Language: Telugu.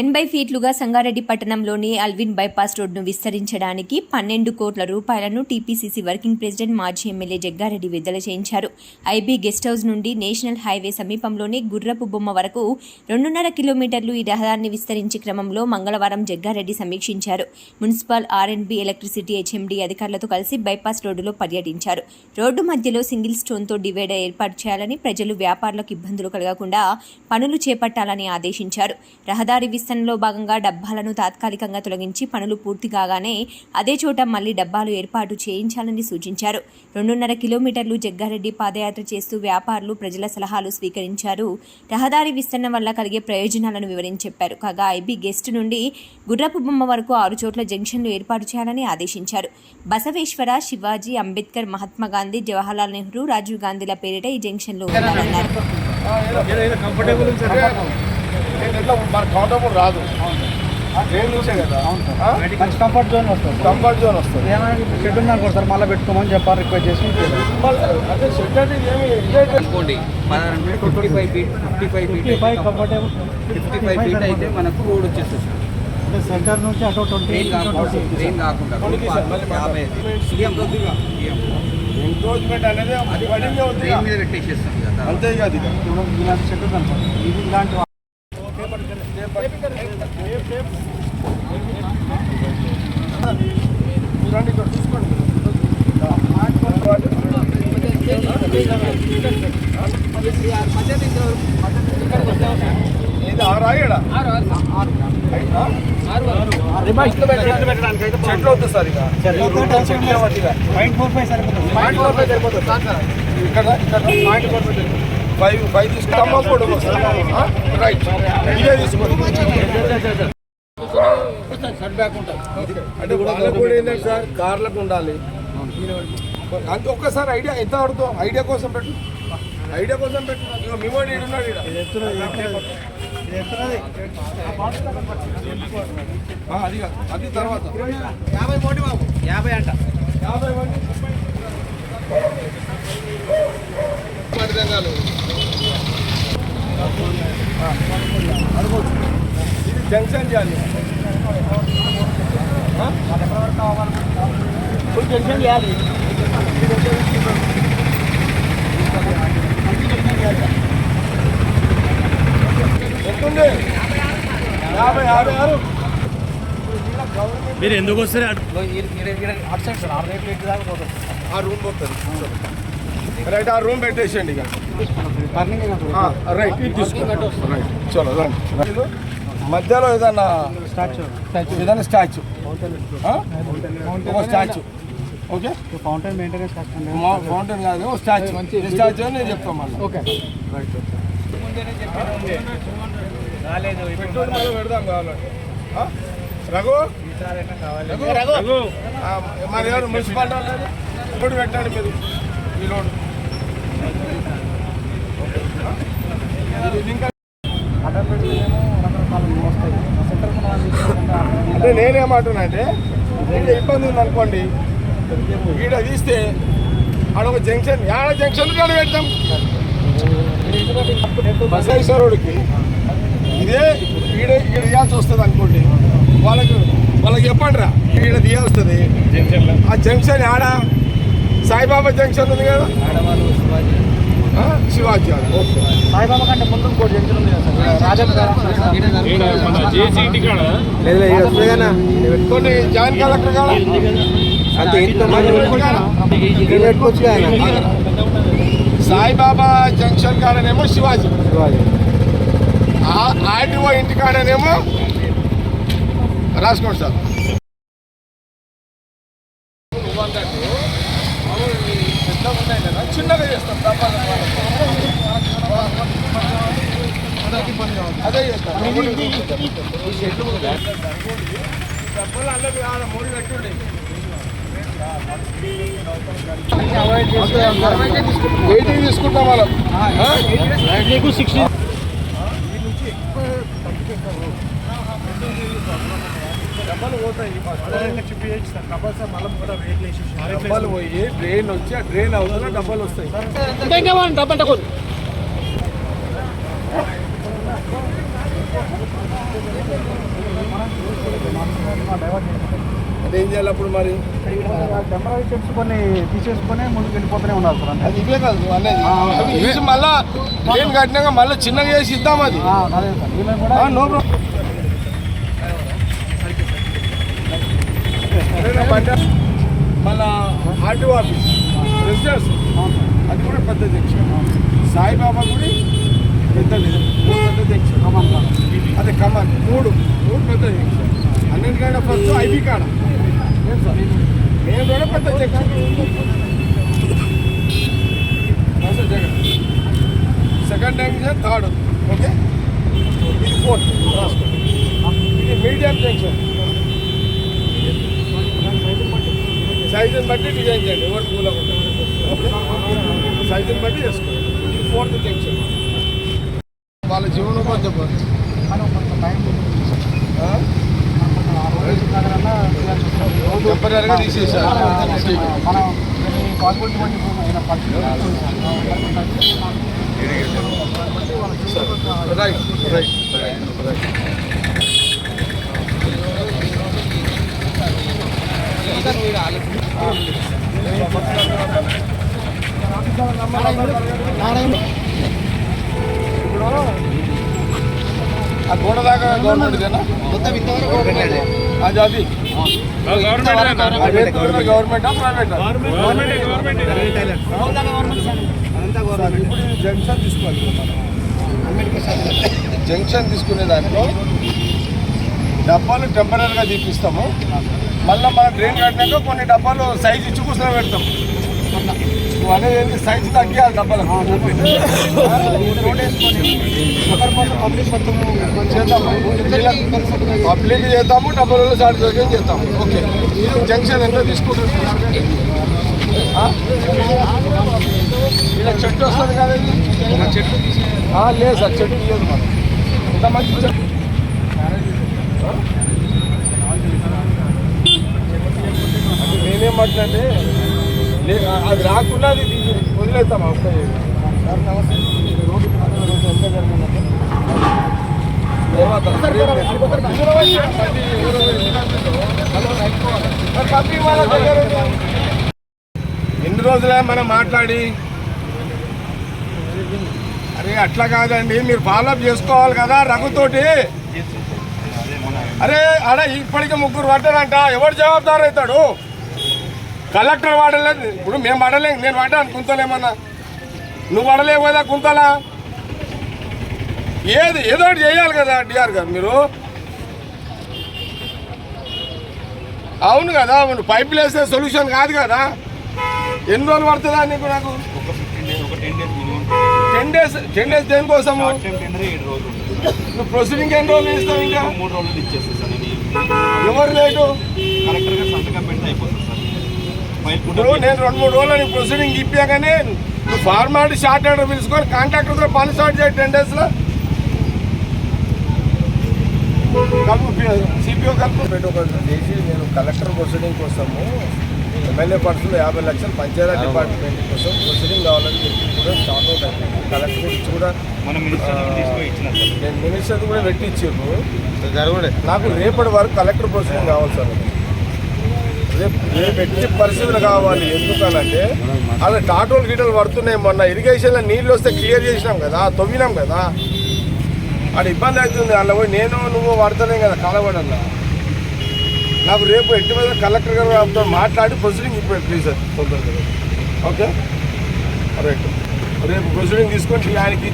ఎనభై ఫీట్లుగా సంగారెడ్డి పట్టణంలోని అల్విన్ బైపాస్ రోడ్డును విస్తరించడానికి పన్నెండు కోట్ల రూపాయలను టీపీసీసీ వర్కింగ్ ప్రెసిడెంట్ మాజీ ఎమ్మెల్యే జగ్గారెడ్డి విడుదల చేయించారు. ఐబీ గెస్ట్ హౌస్ నుండి నేషనల్ హైవే సమీపంలోని గుర్రపు బొమ్మ వరకు రెండున్నర కిలోమీటర్లు ఈ రహదారిని విస్తరించే క్రమంలో మంగళవారం జగ్గారెడ్డి సమీక్షించారు. మున్సిపల్ ఆర్ఎండ్బి ఎలక్ట్రిసిటీ హెచ్ఎండీ అధికారులతో కలిసి బైపాస్ రోడ్డులో పర్యటించారు. రోడ్డు మధ్యలో సింగిల్ స్టోన్తో డివైడర్ ఏర్పాటు చేయాలని ప్రజలు వ్యాపారులకు ఇబ్బందులు కలగకుండా పనులు చేపట్టాలని ఆదేశించారు. రహదారి విస్తరణలో భాగంగా డబ్బాలను తాత్కాలికంగా తొలగించి పనులు పూర్తి కాగానే అదే చోట మళ్ళీ డబ్బాలు ఏర్పాటు చేయించాలని సూచించారు. రెండున్నర కిలోమీటర్లు జగ్గారెడ్డి పాదయాత్ర చేస్తూ వ్యాపారులు ప్రజల సలహాలు స్వీకరించారు. రహదారి విస్తరణ వల్ల కలిగే ప్రయోజనాలను వివరించి చెప్పారు. కాగా ఐబీ గెస్ట్ నుండి గుర్రపు బొమ్మ వరకు ఆరు చోట్ల జంక్షన్లు ఏర్పాటు చేయాలని ఆదేశించారు. బసవేశ్వర శివాజీ అంబేద్కర్ మహాత్మా గాంధీ జవహర్లాల్ నెహ్రూ రాజీవ్ గాంధీల పేరిట ఈ జంక్షన్లు ఉండాలన్నారు. ఎట్లా మన కౌంటబుల్ రాదు. నుంచే కదా. కంఫర్ట్ జోన్ వస్తుంది కంఫర్ట్ జోన్ వస్తుంది. ఏమైనా షెడ్ ఉన్నారు కూడా సార్ మళ్ళీ పెట్టుకోమని చెప్పారు రిక్వెస్ట్ చేసి మళ్ళీ అదే షెడ్ అంటే ఏమి అనుకోండి fifty five feet fifty five feet five comfortable fifty five feet అయితే మనకు రోడ్ వచ్చేస్తుంది అంటే సెంటర్ నుంచి అటు ట్వంటీ ట్రైన్ కాకుండా యాభై సీఎం ఎంక్రోచ్మెంట్ అనేది అది పడిందే ఉంది ట్రైన్ మీద పెట్టేసేస్తాం కదా. అంతే కాదు ఇది ఇలాంటి చూడండి ఇక్కడ చూసుకోండి. ఇది ఆరు ఆగడా చెట్లు వద్దు సార్ ఇక పాయింట్ ఫోర్ ఫైవ్ సరిపోతుంది పాయింట్ ఫోర్ ఫైవ్ సరిపోతుంది ఇక్కడ ఇక్కడ point four five five five తీసుకుంటాం కూడా రైట్ ఇదే తీసుకోండి అంటే వాళ్ళకు కూడా ఏంటంటే సార్ కార్లకు ఉండాలి. అంత ఒక్కసారి ఐడియా ఎంత ఆడుతావు ఐడియా కోసం పెట్టు. ఐడియా కోసం పెట్టు. ఇక మీ వాడు ఈడున్నాడు ఈడ. ఇది ఎత్తున్నది. ఇది ఎత్తున్నది. ఆ, అది కాదు. అది తర్వాత. యాభై కోటి బాబు. యాభై అంట. యాభై మంది. ఆ, అనుకోవచ్చు. ఇది జంక్షన్ చేయాలి ఆ? ఫుల్ జంక్షన్ చేయాలి. ఎంతుంది యాభై యాభై ఆరు. మీరు ఎందుకు వస్తారు అటు? సైడ్ సార్ దాకా పోతుంది ఆ రూమ్ పోతుంది. రైట్ ఆ రూమ్ పెట్టేసేయండి ఇక. రైట్ ఇది తీసుకోండి రైట్ చలో రండి. ఇది మధ్యలో ఏదన్నా స్టాచ్యూ ఏదైనా స్టాచ్యూ ఒక స్టాచ్యూ ఓకే ఫౌంటైన్ మెయింటెనెన్స్ కాదు ఓ స్టాచ్యూ స్టాచ్యూ అని నేను చెప్తాను మళ్ళీ. ఓకే పెట్రోల్ మళ్ళీ పెడదాం కావాలంటే? రఘు? రఘు? రఘు ఆ, మరి ఎవరు మున్సిపాలిటీ వాళ్ళు? ఇప్పుడు పెట్టండి మీరు. ఈ లోడు. అంటే నేనేమంటున్నా అంటే ఇబ్బంది ఉంది అనుకోండి ఈడ తీస్తే ఆడ ఒక జంక్షన్ ఆడ జంక్షన్ కాడ పెడతాం. బసవేశ్వరుడికి ఇదే ఈడ ఈడ తీయాల్సి వస్తుంది అనుకోండి వాళ్ళకి వాళ్ళకి చెప్పండి రా ఈడ తీయాల్స్తుంది ఆ జంక్షన్ ఆడ సాయిబాబా జంక్షన్ ఉంది కదా. శివాజీ. ఓకే. సాయిబాబా కంటే ముందు ఇంకోటి జంక్షన్ ఉంది కదా సార్. రాజన్న కొన్ని జాయింట్ కలెక్టర్ కాడ? సాయిబాబా జంక్షన్ కాడనేమో శివాజీ. ఆ- ఆర్టీఓ ఇంటి కాడనేమో రాసుకోండి సార్. చిన్నగా చేస్తాం అదే చేస్తాం. డబ్బులు అల్లవి మూడు పెట్టుండే ఎయిటీ తీసుకుంటాం నీకు సిక్స్టీ డబ్బాలు పోతాయి. డబ్బాలు పోయి డ్రైన్ వచ్చి ఆ డ్రైన్ అవుతున్న డబ్బాలు వస్తాయి. అంటే ఏం చేయాలి అప్పుడు మరి? టెంపరీ స్టెప్స్ కొన్ని తీసేసుకొని ముందుకు వెళ్ళిపోతూనే ఉండాలి సార్ అది ఇవే కాదు అనేది. మళ్ళా ట్రైన్ కట్టినాక మళ్ళీ చిన్నగా చేసి ఇద్దాం అది. సార్. కూడా నో ప్రాబ్లం. మళ్ళా ఆర్టీఓ ఆఫీస్ రెసిడెన్స్ అది కూడా పెద్ద జంక్షన్. సాయిబాబా గుడి పెద్దది మూడు పెద్ద జంక్షన్. కమాన్ అదే కమాన్ మూడు. మూడు పెద్ద జంక్షన్. అన్నిటికంటే ఫస్ట్ ఐబీ కాడ. నేను కూడా పెద్ద junction. Jagan second junction third okay ఇది ఫోర్త్ ఇది మీడియం జంక్షన్. సైజుని బట్టి డిజైన్ చేయండి ఎవరు కూల సైజుని బట్టి చేసుకోండి. ఇది ఫోర్త్ జంక్షన్. వాళ్ళ జీవనోపాధి టెంపరీగా తీసేసారు మనం పాసిబిలిటీ బట్టి రైట్ రైట్ రైట్ ఆ గోడ దాకా గవర్నమెంట్ మొత్తం ఇంతవరకు అది అది ఇప్పుడు జంక్షన్ తీసుకోవాలి జంక్షన్ తీసుకునే దాంట్లో డబ్బాలు టెంపరీగా తీపిస్తాము. మళ్ళీ మన డ్రైన్ కట్టినాక కొన్ని డబ్బాలు సైజ్ ఇచ్చి కూర్చొని పెడతాం. అనేది ఏంటి? సైజ్ తగ్గియాలి డబ్బాలకు. పబ్లిక్ చేద్దాము. డబ్బులలో సాటిస్ఫాక్షన్ చేద్దాము. ఓకే. జంక్షన్ ఎంత తీసుకుంటుంది ఆ? ఇలా చెట్టు వస్తుంది కదా చెట్టు లేదు సార్ చెట్టు లేదు మనం ఇంత మంచి చెట్టు ఆ? అంటే నేనేమంటున్నాంటే లే- అది రాకుండా అది తీసి వదిలేస్తాం ఒక్క సార్ నమస్తే రోడ్డు ఎంత జరిగిందంటే తర్వాత ఇరవై, ఇరవై, ఇరవై. మరి పంపి వాళ్ళ దగ్గర ఉంది. ఎన్ని రోజులే మనం మాట్లాడి అరే అట్లా కాదండి మీరు ఫాలోఅప్ చేసుకోవాలి కదా రఘుతోటి అరే అడ ఇప్పటికే ముగ్గురు పడ్డారంట ఎవరు జవాబుదారు అవుతాడు కలెక్టర్ వాడలేదు ఇప్పుడు మేము పడలేం నేను పడ్డాను కుంతలేమన్నా నువ్వు పడలేవు కదా కుంతలా ఏది ఏదో చేయాలి కదా డిఆర్ గారు మీరు. అవును కదా నువ్వు పైపులు వేస్తే సొల్యూషన్ కాదు కదా. ఎన్ని రోజులు పడుతుందా నీకు నాకు? టెన్ డేస్ టెన్ డేస్ దేనికోసము? నువ్వు ప్రొసీడింగ్ ఎన్ని రోజులు ఇస్తావు ఇంకా? మూడు రోజులు ఇచ్చేస్తాను ఎవరు లేటు? కలెక్టర్ గారు సంతకం పెడితే అయిపోతుంది. ఇప్పుడు నేను రెండు మూడు రోజులు నీకు ప్రొసీడింగ్ ఇప్పాగానే నువ్వు ఫార్మాలిటీ షార్ట్ ఆర్డర్ పిలుచుకొని కాంట్రాక్టర్తో పని స్టార్ట్ చేయి టెన్ డేస్లో కలుపు సిపిఓ కలుపు. చేసి నేను కలెక్టర్ ప్రొసీడింగ్ కోసము ఎమ్మెల్యే పర్సులు యాభై లక్షలు పంచాయతీ డిపార్ట్మెంట్ కోసం ప్రొసీడింగ్ కావాలని చెప్పి కూడా స్టార్ట్ అవుట్ అయిపోయింది. కలెక్టర్ ఇచ్చి కూడా మన మినిస్టర్ తీసుకొని ఇచ్చిన సార్ నేను మినిస్టర్ కూడా పెట్టి ఇచ్చారు నాకు రేపటి వరకు కలెక్టర్ ప్రొసీడింగ్ కావాలి సార్. రేపు ఎట్టి పరిస్థితులు కావాలి. ఎందుకనంటే అలా టాటోలు గీటలు పడుతున్నాయి మొన్న. ఇరిగేషన్లో నీళ్ళు వస్తే క్లియర్ చేసినాం కదా తవ్వినాం కదా. అక్కడ ఇబ్బంది అవుతుంది. అలా పోయి నేను నువ్వు పడతలేం కదా కలవడన్నా నాకు రేపు ఎట్టి మీద కలెక్టర్ గారు మాట్లాడి ప్రొసీడింగ్ ఇప్పుడు ప్లీజ్ సార్. తొందరగా. ఓకే? రైట్. రేపు ప్రొసీడింగ్ తీసుకొని ఆయనకి